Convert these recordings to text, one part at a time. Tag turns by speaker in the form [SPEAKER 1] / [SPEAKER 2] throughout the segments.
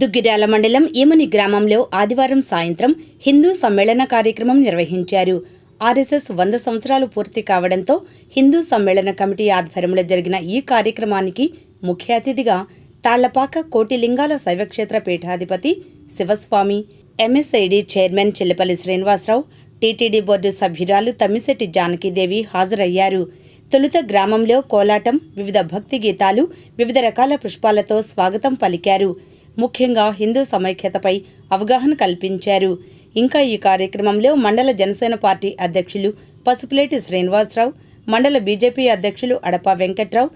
[SPEAKER 1] దుగ్గిరాల మండలం ఈమని గ్రామంలో ఆదివారం సాయంత్రం హిందూ సమ్మేళన కార్యక్రమం నిర్వహించారు. ఆర్ఎస్ఎస్ వంద సంవత్సరాలు పూర్తి కావడంతో హిందూ సమ్మేళన కమిటీ ఆధ్వర్యంలో జరిగిన ఈ కార్యక్రమానికి ముఖ్య అతిథిగా తాళ్ళపాక కోటిలింగాల శైవక్షేత్ర పీఠాధిపతి Shivaswami M S I D chairman Chillapalli Srinivasarao T T D board సభ్యురాలు తమ్మిశెట్టి జానకీదేవి హాజరయ్యారు. తొలుత గ్రామంలో కోలాటం వివిధ భక్తి గీతాలు వివిధ రకాల పుష్పాలతో స్వాగతం పలికారు. ముఖ్యంగా హిందూ సమైక్యతపై అవగాహన కల్పించారు. ఇంకా ఈ కార్యక్రమంలో మండల జనసేన పార్టీ అధ్యక్షులు పసుపులేటి శ్రీనివాసరావు మండల బీజేపీ అధ్యక్షులు అడపా వెంకట్రావు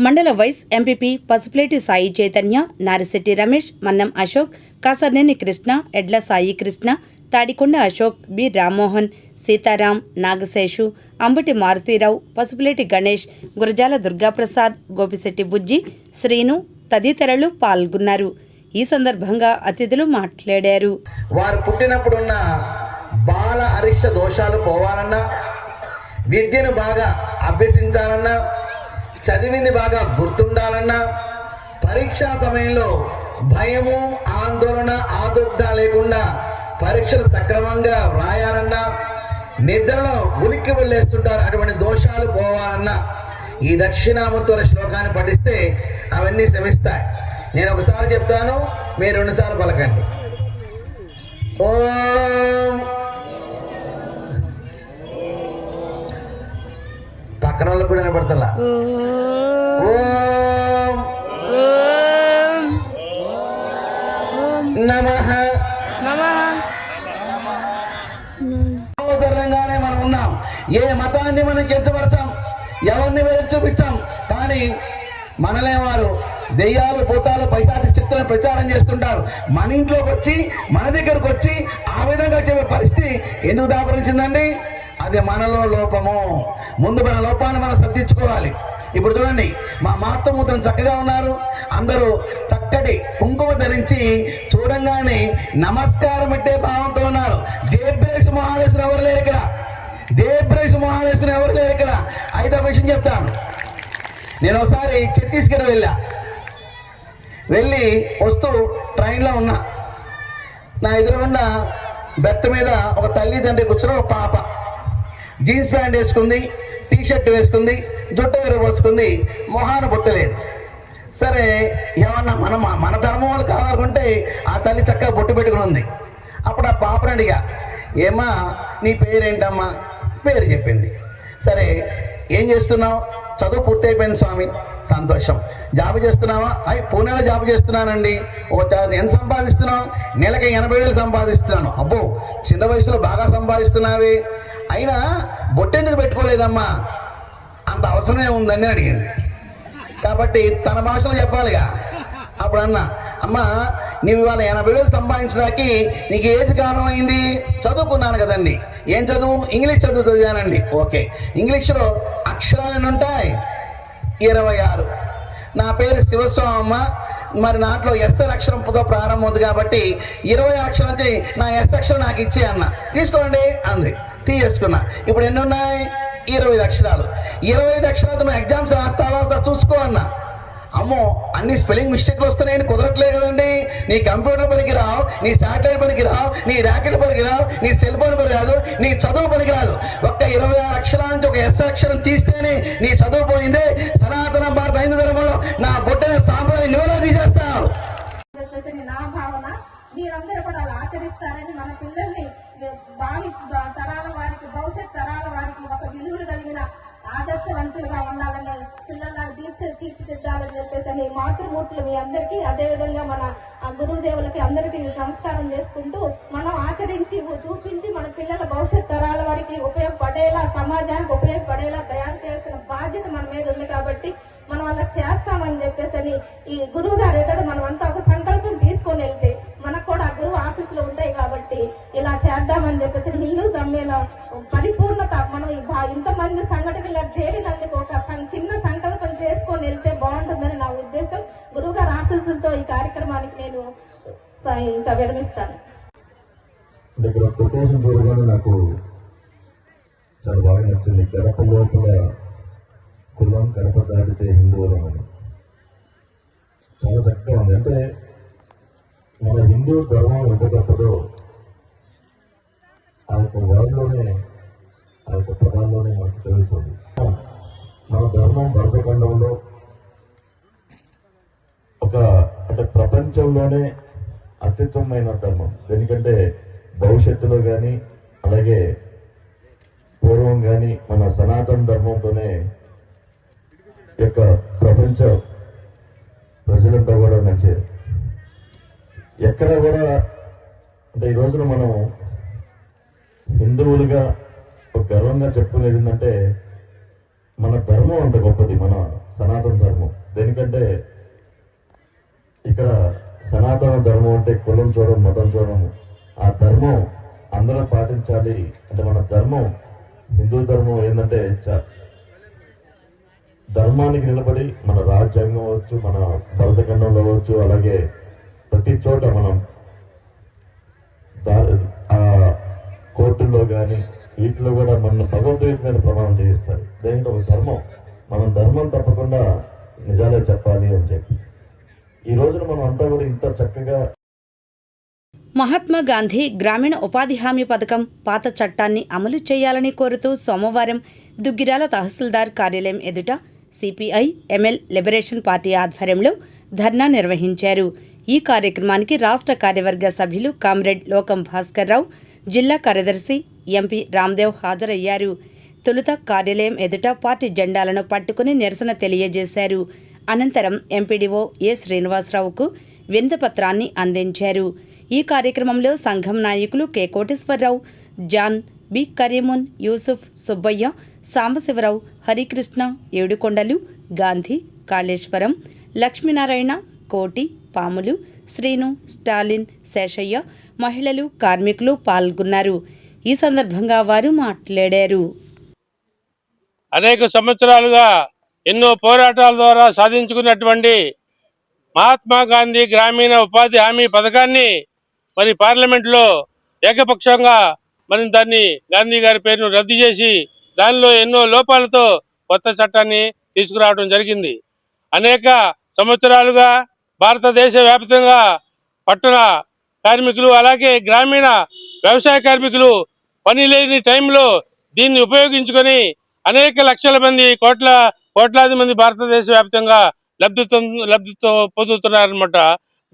[SPEAKER 1] మండల vice M P P Pasupuleti Sai Chaitanya Narisetti Ramesh Mannam Ashok Kasarneni Krishna Edla Sai Krishna Tadikonda Ashok B Rammohan Sitaram Nagaseshu Ambati Marutirao Pasupuleti Ganesh Gurajala Durgaprasad Gopisetti Bujji Srinu తదితరులు పాల్గొన్నారు. ఈ సందర్భంగా అతిథులు మాట్లాడారు.
[SPEAKER 2] వారు పుట్టినప్పుడున్న బాల అరిష్ట దోషాలు పోవాలన్నా విద్యను బాగా అభ్యసించాలన్నా చదివింది బాగా గుర్తుండాలన్నా పరీక్షా సమయంలో భయము ఆందోళన ఆదుర్ద లేకుండా పరీక్షలు సక్రమంగా వ్రాయాలన్నా నిద్రలో ఉనికి వెళ్ళేస్తుంటారు అటువంటి దోషాలు పోవాలన్నా ఈ దక్షిణామూర్తుల శ్లోకాన్ని పఠిస్తే అవన్నీ శ్రమిస్తాయి. నేను ఒకసారి చెప్తాను మీరు రెండుసార్లు పలకండి. ఓం. పక్కన వాళ్ళకు కూడా వినపడతలా? ఓం. నమ. సహోదరంగానే మనం ఉన్నాం. ఏ మతాన్ని మనం కించపరచాం? ఎవరిని వెళ్ళి చూపించాం? కానీ మనలే వారు. దెయ్యాలు భూతాలు పైశాచ శక్తులను ప్రచారం చేస్తుంటారు. మన ఇంట్లోకి వచ్చి మన దగ్గరకు వచ్చి ఆ విధంగా చెప్పే పరిస్థితి ఎందుకు దాపరించిందండి? అది మనలో లోపము. ముందు మన లోపాన్ని మనం సర్దించుకోవాలి. ఇప్పుడు చూడండి మా మాతృమూర్తులు చక్కగా ఉన్నారు. అందరూ చక్కటి కుంకుమ ధరించి చూడంగానే నమస్కారం పెట్టే భావంతో ఉన్నారు. దేబ్రేష్ మహావేశ్వరు ఎవరు లేరు ఇక్కడ? దేబ్రేష్ మహావేశ్వరు ఎవరు లేరు ఇక్కడ? ఐదో విషయం చెప్తాను. నేను ఒకసారి ఛత్తీస్గఢ్ వెళ్ళా. వెళ్ళి వస్తూ ట్రైన్లో ఉన్నా. నా ఎదురుగుండా బెత్త మీద ఒక తల్లిదండ్రి కూర్చున్న కూర్చుని ఒక పాప. జీన్స్ ప్యాంట్ వేసుకుంది టీ షర్ట్ వేసుకుంది జుట్టు విరబోసుకుంది మొహాన బొట్టలేదు సరే ఏమన్నా మన మన ధర్మం వాళ్ళు కావాలనుకుంటే ఆ తల్లి చక్కగా బొట్టు పెట్టుకుని ఉంది. అప్పుడు ఆ పాపను అడిగా ఏమా నీ పేరేంటమ్మా? పేరు చెప్పింది. సరే ఏం చేస్తున్నావు? చదువు పూర్తయిపోయింది స్వామి. సంతోషం. జాబ్ చేస్తున్నావా? అయ్యి పూణేలో జాబ్ చేస్తున్నానండి. ఓ ఎంత సంపాదిస్తున్నావు? నెలకి ఎనభై వేలు సంపాదిస్తున్నాను. అబ్బో చిన్న వయసులో బాగా సంపాదిస్తున్నావే. అయినా బొట్టెందుకు పెట్టుకోలేదమ్మా? అంత అవసరమే ఉందని అడిగింది కాబట్టి తన భాషలో చెప్పాలిగా. అప్పుడు అన్న అమ్మా నీవు ఇవాళ ఎనభై వేలు సంపాదించడానికి నీకు ఏజ్ కారణం అయింది? చదువుకున్నాను కదండి. ఏం చదువు? ఇంగ్లీష్ చదువు చదివానండి. ఓకే. ఇంగ్లీష్లో అక్షరాలు ఉంటాయి. ఇరవై ఆరు. నా పేరు శివస్వామమ్మ మరి నాట్లో ఎస్ఎల్ అక్షరంతో ప్రారంభం ఉంది కాబట్టి ఇరవై అక్షరం నుంచి నా ఎస్ అక్షరం నాకు ఇచ్చే అన్న. తీసుకోండి అంది. తీసేసుకున్నా. ఇప్పుడు ఎన్ని ఉన్నాయి? ఇరవై ఐదు అక్షరాలు. ఇరవై ఐదు అక్షరాలతో నువ్వు ఎగ్జామ్స్ రాస్తావా? చూసుకో అన్న. అమ్మో అన్ని స్పెల్లింగ్ మిస్టేక్లు వస్తున్నాయని కుదరట్లేదు కదండి. నీ కంప్యూటర్ పనికి రావు నీ శాటిలైట్ పనికి రావు నీ ర్యాకెట్ పనికి రావు నీ సెల్ ఫోన్ పనికి రాదు నీ చదువు పనికి రాదు. ఒక్క ఇరవై ఆరు అక్షరాల నుంచి ఒక ఎస్ అక్షరం తీస్తేనే నీ చదువు పోయింది. సనాతన భారత హైందూ ధర్మంలో నా బొట్టన సాంప్రదాయం నివరణ తీసేస్తావు?
[SPEAKER 3] మూర్తులు మీ అందరికీ అదేవిధంగా మన ఆ గురుదేవులకి అందరికీ నమస్కారం చేసుకుంటూ మనం ఆచరించి చూపించి మన పిల్లల భవిష్యత్ తరాల వారికి ఉపయోగపడేలా సమాజానికి ఉపయోగపడేలా తయారు చేయాల్సిన బాధ్యత మన మీద ఉంది కాబట్టి మనం అలా చేస్తామని చెప్పేసి ఈ గురువు గారు ఎక్కడ మనం అంతా ఒక సంకల్పం తీసుకొని వెళ్తే మనకు కూడా ఆ గురువు ఆఫీసులు ఉంటాయి కాబట్టి ఇలా చేద్దామని చెప్పేసి హిందూ సమ్మేళన పరిపూర్ణత మనం ఇంతమంది సంఘటనగా చేరినందుకు ఒక కార్యక్రమానికి నేను స- ఇంకా విరమిస్తాను
[SPEAKER 4] దగ్గర కొటేషన్ చూడగానే నాకు చాలా బాగా నచ్చింది. గడప లోపల కులం గడప దాటితే హిందువులం అని చాలా చక్కగా ఉంది. అంటే మన హిందూ ధర్మం ఎంత గొప్పదో ప్రపంచంలోనే అత్యుత్తమైన ధర్మం. ఎందుకంటే భవిష్యత్తులో కానీ అలాగే పూర్వం కానీ మన సనాతన ధర్మంతోనే యొక్క ప్రపంచ ప్రజలంతా కూడా నచ్చారు ఎక్కడ కూడా అంటే ఈ రోజున మనం హిందువులుగా ఒక గర్వంగా చెప్పుకునేది ఏంటంటే మన ధర్మం అంత గొప్పది మన సనాతన ధర్మం. దేనికంటే ఇక్కడ సనాతన ధర్మం అంటే కులం చూడడం మతం చూడడం. ఆ ధర్మం అందరూ పాటించాలి. అంటే మన ధర్మం హిందూ ధర్మం ఏంటంటే చ- ధర్మానికి నిలబడి మన రాజ్యాంగం అవ్వచ్చు మన భరతఖండంలో అవ్వచ్చు అలాగే ప్రతి చోట మనం ఆ కోర్టుల్లో కానీ వీటిలో కూడా మన భగవద్గీత మీద ప్రమాణం చేయిస్తారు. దేంట్లో ఒక ధర్మం? మనం ధర్మం తప్పకుండా నిజాలే చెప్పాలి అని చెప్పి. ఈ రోజున మనం అంతా కూడా ఇంత చక్కగా
[SPEAKER 1] మహాత్మా గాంధీ గ్రామీణ ఉపాధి హామీ పథకం పాత చట్టాన్ని అమలు చేయాలని కోరుతూ సోమవారం దుగ్గిరాల తహసీల్దార్ కార్యాలయం ఎదుట సిపిఐ ఎంఎల్ లిబరేషన్ పార్టీ ఆధ్వర్యంలో ధర్నా నిర్వహించారు. ఈ కార్యక్రమానికి రాష్ట్ర కార్యవర్గ సభ్యులు కామ్రేడ్ లోకం భాస్కర్ రావు జిల్లా కార్యదర్శి ఎంపీ రామ్దేవ్ హాజరయ్యారు. తొలుత కార్యాలయం ఎదుట పార్టీ జెండాలను పట్టుకుని నిరసన తెలియజేశారు. అనంతరం ఎంపీడీఓ ఏ శ్రీనివాసరావుకు విందపత్రాన్ని అందించారు. ఈ కార్యక్రమంలో సంఘం నాయకులు K Koteswararao John B Karimun Yusuf Subbaiah Sambasivarao Harikrishna Yedukondalu Gandhi Kaleshwaram Lakshminarayana Koti Pamulu Srinu Stalin Seshayya మహిళలు కార్మికులు పాల్గొన్నారు. ఈ సందర్భంగా వారు మాట్లాడారు.
[SPEAKER 5] అనేక సంవత్సరాలుగా ఎన్నో పోరాటాల ద్వారా సాధించుకున్నటువంటి మహాత్మా గాంధీ గ్రామీణ ఉపాధి హామీ పథకాన్ని మరి పార్లమెంట్లో ఏకపక్షంగా మరి దాన్ని గాంధీ గారి పేరును రద్దు చేసి దానిలో ఎన్నో లోపాలతో కొత్త చట్టాన్ని తీసుకురావడం జరిగింది. అనేక సంవత్సరాలుగా భారతదేశ వ్యాప్తంగా పట్టణ కార్మికులు అలాగే గ్రామీణ వ్యవసాయ కార్మికులు పని లేని టైంలో దీన్ని ఉపయోగించుకొని అనేక లక్షల మంది కోట్ల కోట్లాది మంది భారతదేశ వ్యాప్తంగా లబ్ధితో లబ్ధితో పొందుతున్నారనమాట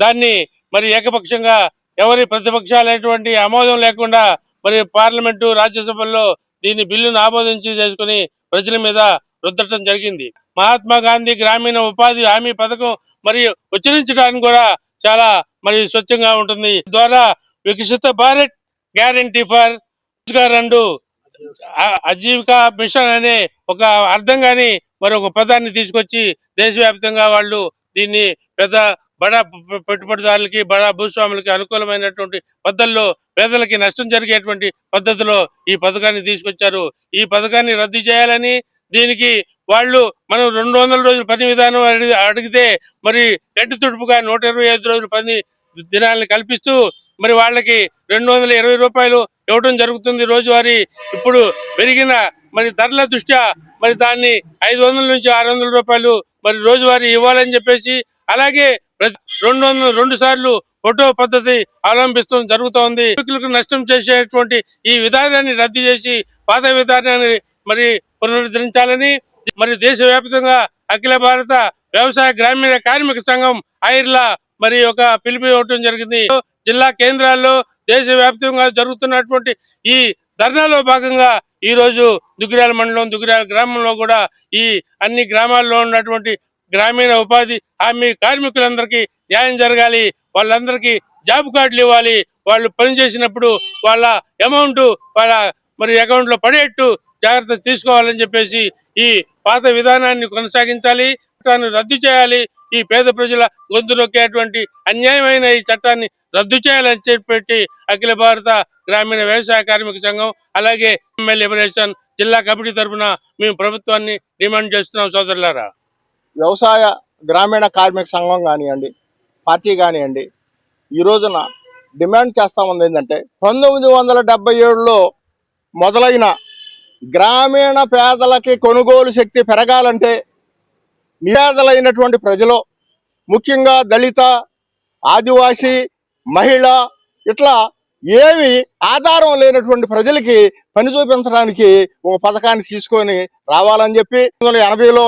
[SPEAKER 5] దాన్ని మరి ఏకపక్షంగా ఎవరి ప్రతిపక్షాలైనటువంటి ఆమోదం లేకుండా మరి పార్లమెంటు రాజ్యసభల్లో దీన్ని బిల్లును ఆమోదించి చేసుకుని ప్రజల మీద రుద్దటం జరిగింది. మహాత్మా గాంధీ గ్రామీణ ఉపాధి హామీ పథకం మరి ఉచ్చరించడానికి కూడా చాలా మరి స్వచ్ఛంగా ఉంటుంది. ద్వారా వికసిత భారత్ గ్యారంటీ ఫర్ రెండు అజీవిక మిషన్ అనే ఒక అర్థం కానీ మరి ఒక పదాన్ని తీసుకొచ్చి దేశవ్యాప్తంగా వాళ్ళు దీన్ని పెద్ద బడా పెట్టుబడిదారులకి బడా భూస్వాములకి అనుకూలమైనటువంటి పద్ధతుల్లో పేదలకి నష్టం జరిగేటువంటి పద్ధతిలో ఈ పథకాన్ని తీసుకొచ్చారు. ఈ పథకాన్ని రద్దు చేయాలని దీనికి వాళ్ళు మనం రెండు వందల రోజుల పని విధానం అడిగి- అడిగితే మరి గంటి తుడుపుగా నూట ఇరవై ఐదు రోజుల పని దినాలను కల్పిస్తూ మరి వాళ్ళకి రెండు వందల ఇరవై రూపాయలు ఇవ్వడం జరుగుతుంది. రోజువారీ ఇప్పుడు పెరిగిన మరి ధరల దృష్ట్యా మరి దాన్ని ఐదు వందల నుంచి ఆరు వందల రూపాయలు మరి రోజువారీ ఇవ్వాలని చెప్పేసి అలాగే రెండు వందల రెండు సార్లు ఫోటో పద్ధతి అవలంబిస్తూ జరుగుతోంది. కార్మికులకు నష్టం చేసేటువంటి ఈ విధానాన్ని రద్దు చేసి పాత విధానాన్ని మరి పునరుద్ధరించాలని మరి దేశవ్యాప్తంగా అఖిల భారత వ్యవసాయ గ్రామీణ కార్మిక సంఘం ఐర్లా మరి ఒక పిలుపు ఇవ్వటం జరిగింది. జిల్లా కేంద్రాల్లో దేశవ్యాప్తంగా జరుగుతున్నటువంటి ఈ ధర్నాలో భాగంగా ఈరోజు రోజు దుగ్గిరాల మండలం దుగ్గిరాల గ్రామంలో కూడా ఈ అన్ని గ్రామాల్లో ఉన్నటువంటి గ్రామీణ ఉపాధి హామీ కార్మికులందరికీ న్యాయం జరగాలి. వాళ్ళందరికీ జాబ్ కార్డులు ఇవ్వాలి. వాళ్ళు పని చేసినప్పుడు వాళ్ళ అమౌంట్ వాళ్ళ మరి అకౌంట్లో పడేట్టు జాగ్రత్త తీసుకోవాలని చెప్పేసి ఈ పాత విధానాన్ని కొనసాగించాలి. చట్టాన్ని రద్దు చేయాలి. ఈ పేద ప్రజల గొంతు నొక్కేటువంటి అన్యాయమైన ఈ చట్టాన్ని రద్దు చేయాలని చెప్పి అఖిల భారత గ్రామీణ వ్యవసాయ కార్మిక సంఘం అలాగే లిబరేషన్ జిల్లా కమిటీ తరఫున మేము ప్రభుత్వాన్ని డిమాండ్ చేస్తున్నాం సోదరులారా.
[SPEAKER 6] వ్యవసాయ గ్రామీణ కార్మిక సంఘం కానివ్వండి పార్టీ కానివ్వండి ఈ రోజున డిమాండ్ చేస్తా ఉంది ఏంటంటే పంతొమ్మిది వందల డెబ్బై ఏడులో మొదలైన గ్రామీణ పేదలకి కొనుగోలు శక్తి పెరగాలంటే నిరాదలైనటువంటి ప్రజలు ముఖ్యంగా దళిత ఆదివాసీ మహిళ ఇట్లా ఏమి ఆధారం లేనటువంటి ప్రజలకి పని చూపించడానికి ఒక పథకాన్ని తీసుకొని రావాలని చెప్పి వందల ఎనభైలో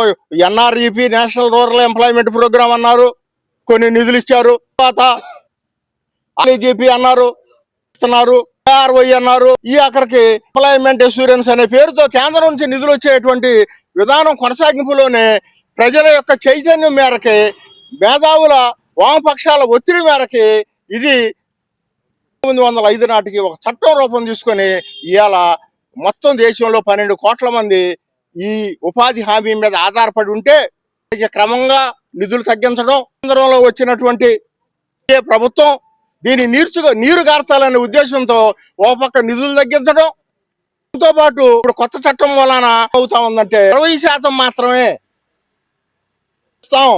[SPEAKER 6] N R E P national rural employment programme అన్నారు. కొన్ని నిధులు ఇచ్చారు. తర్వాత ఆర్ఈజీపీ అన్నారు ఇస్తున్నారు ఆర్వై అన్నారు. ఈ అక్కడికి ఎంప్లాయ్మెంట్ ఇన్సూరెన్స్ అనే పేరుతో కేంద్రం నుంచి నిధులు వచ్చేటువంటి విధానం కొనసాగింపులోనే ప్రజల యొక్క చైతన్యం మేరకి మేధావుల వామపక్షాల ఒత్తిడి మేరకి ఇది పంతొమ్మిది వందల ఐదు నాటికి ఒక చట్టం రూపం తీసుకొని ఇవాళ మొత్తం దేశంలో పన్నెండు కోట్ల మంది ఈ ఉపాధి హామీ మీద ఆధారపడి ఉంటే క్రమంగా నిధులు తగ్గించడం కేంద్రంలో వచ్చినటువంటి ఏ ప్రభుత్వం దీన్ని నీర్చుగా నీరు గార్చాలనే ఉద్దేశంతో ఓ పక్క నిధులు తగ్గించడం దాంతో పాటు ఇప్పుడు కొత్త చట్టం వలన అవుతా ఉందంటే ఇరవై శాతం మాత్రమే ఇస్తాం.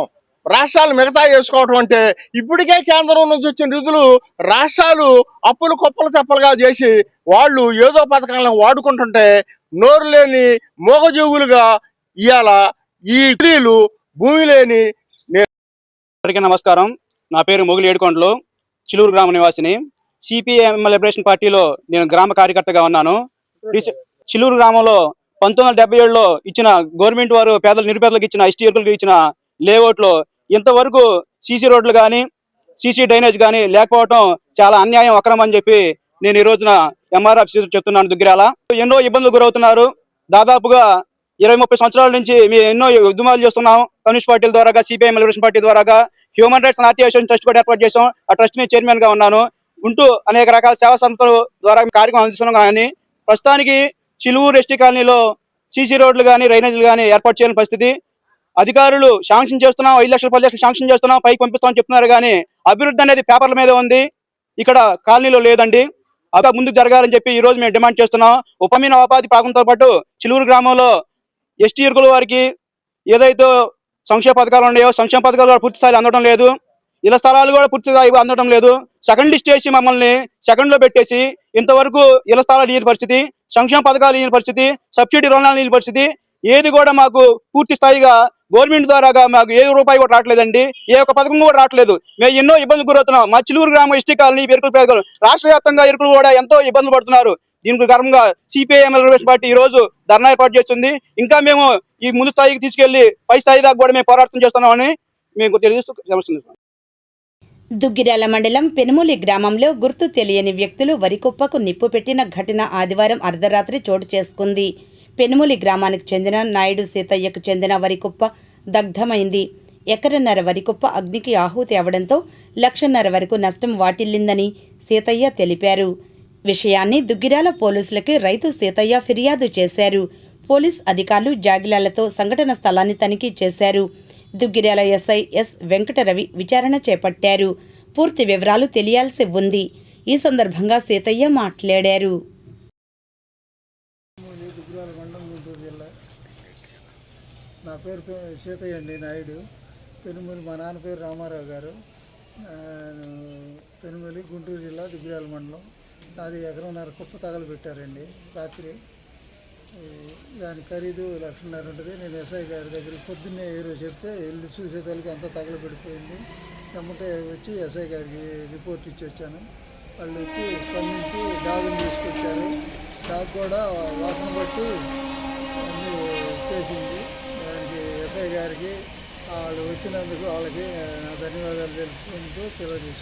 [SPEAKER 6] రాష్ట్రాలు మిగతా చేసుకోవటం అంటే ఇప్పటికే కేంద్రం నుంచి వచ్చిన నిధులు రాష్ట్రాలు అప్పులు కుప్పలు చెప్పలుగా చేసి వాళ్ళు ఏదో పథకాలను వాడుకుంటుంటే నోరు లేని మోగజీవులుగా ఇవాళ ఈ స్త్రీలు భూమి లేని
[SPEAKER 7] అందరికీ నమస్కారం. నా పేరు మొగులు ఏడుకొండలు చిలూరు గ్రామ నివాసిని. సిపిఎం లిబరేషన్ పార్టీలో నేను గ్రామ కార్యకర్తగా ఉన్నాను. చిలూరు గ్రామంలో పంతొమ్మిది వందల ఏడులో ఇచ్చిన గవర్నమెంట్ వారు పేదలు నిరుపేదలకు ఇచ్చిన ఎస్టీ వర్గులకు ఇచ్చిన లేఅవుట్లో ఇంతవరకు సీసీ రోడ్లు కానీ సీసీ డ్రైనేజ్ కానీ లేకపోవడం చాలా అన్యాయం అక్రమం అని చెప్పి నేను ఈ రోజున ఎంఆర్ఎఫ్ చెప్తున్నాను దుగ్గిరాల. ఎన్నో ఇబ్బందులు గురవుతున్నారు. దాదాపుగా ఇరవై ముప్పై సంవత్సరాల నుంచి మేము ఎన్నో ఉద్యమాలు చేస్తున్నాం. కమ్యూనిస్ట్ పార్టీల ద్వారా C P I liberation party ద్వారా హ్యూమన్ రైట్స్ నాట్య ట్రస్ట్ కూడా ఏర్పాటు చేసాం ఆ ట్రస్ట్ని చైర్మన్గా ఉన్నాను. ఉంటూ అనేక రకాల సేవా సంస్థల ద్వారా కార్యక్రమం అందిస్తున్నాం కానీ ప్రస్తుతానికి చిలువూరు ఎస్టీ కాలనీలో సీసీ రోడ్లు కానీ డ్రైనేజీలు కానీ ఏర్పాటు చేయని పరిస్థితి. అధికారులు శాంక్షన్ చేస్తున్నాం ఐదు లక్షలు పది లక్షలు శాంక్షన్ చేస్తున్నాం పైకి పంపిస్తామని చెప్తున్నారు కానీ అభివృద్ధి అనేది పేపర్ల మీద ఉంది ఇక్కడ కాలనీలో లేదండి. అలా ముందుకు జరగాలని చెప్పి ఈ రోజు మేము డిమాండ్ చేస్తున్నాం. ఉపమీన ఉపాధి పాకంతో పాటు చిలువురు గ్రామంలో ఎస్టీ ఇరుకుల వారికి ఏదైతే సంక్షేమ పథకాలు ఉన్నాయో సంక్షేమ పథకాలు కూడా పూర్తి అందడం లేదు. ఇళ్ళ స్థలాలు కూడా పూర్తిస్థాయి అందడం లేదు. సెకండ్ లిస్ట్ చేసి మమ్మల్ని సెకండ్లో పెట్టేసి ఇంతవరకు ఇళ్ళ స్థలాలు లేని పరిస్థితి సంక్షేమ పథకాలు లేని పరిస్థితి సబ్సిడీ రుణాలు లేని పరిస్థితి ఏది కూడా మాకు పూర్తి స్థాయిగా గవర్నమెంట్ ద్వారా మాకు ఏ రూపాయి కూడా రావట్లేదండి. ఏ ఒక్క పథకం కూడా రావట్లేదు. మేము ఎన్నో ఇబ్బందులు గురవుతున్నాం. మా చిలువురు గ్రామం ఎస్టీ కాలనీ ఇరుకులు పేదలు రాష్ట్ర వ్యాప్తంగా ఇరుకులు కూడా ఎంతో ఇబ్బందులు పడుతున్నారు. దీనికి కారణంగా సిపిఐఎం పార్టీ ఈ రోజు ధర్నా ఏర్పాటు చేస్తుంది. ఇంకా మేము ఈ ముందు స్థాయికి తీసుకెళ్ళి పై స్థాయి దాకా కూడా మేము పోరాటం చేస్తున్నామని మేము తెలియజేస్తూ నమస్కారం
[SPEAKER 1] దుగ్గిరాల మండలం పెనుమూలి గ్రామంలో గుర్తు తెలియని వ్యక్తులు వరికుప్పకు నిప్పు పెట్టిన ఘటన ఆదివారం అర్ధరాత్రి చోటు చేసుకుంది. పెనుమూలి గ్రామానికి చెందిన నాయుడు సీతయ్యకు చెందిన వరికుప్ప దగ్ధమైంది. ఎకరన్నర వరికుప్ప అగ్నికి ఆహుతి అవడంతో లక్షన్నర వరకు నష్టం వాటిల్లిందని సీతయ్య తెలిపారు. విషయాన్ని దుగ్గిరాల పోలీసులకి రైతు సీతయ్య ఫిర్యాదు చేశారు. పోలీస్ అధికారులు జాగిలాలతో సంఘటన స్థలాన్ని తనిఖీ చేశారు. దుగ్గిరాల ఎస్ఐ ఎస్ వెంకటరవి విచారణ చేపట్టారు. పూర్తి వివరాలు తెలియాల్సి ఉంది. ఈ సందర్భంగా సీతయ్య మాట్లాడారు
[SPEAKER 8] దుగ్గురాల మండలం గుంటూరు జిల్లా నా పేరు సీతయ్య అండి నాయుడు. పెనుమూలి మా నాన్న పేరు రామారావు గారు. పెనుమలి పెనుమూలి గుంటూరు జిల్లా దిగ్గురాల మండలం. నాది ఎకరంన్నర కుప్ప తగలబెట్టారండి రాత్రి. దాని ఖరీదు లక్షన్నర ఉంటుంది. నేను ఎస్ఐ గారి దగ్గర పొద్దున్నే ఏరో చెప్తే వెళ్ళి చూసేదానికి అంతా తగలబెడిపోయింది వెంబటే వచ్చి ఎస్ఐ గారికి రిపోర్ట్ ఇచ్చి వచ్చాను. వాళ్ళు వచ్చి స్పందించి డాగుని తీసుకొచ్చారు. డాగ్ కూడా వాసన బట్టి అన్నీ చేసింది. గారికి వాళ్ళు వచ్చినందుకు వాళ్ళకి ధన్యవాదాలు తెలుపుకుంటూ తెలియజేసుకుంటాను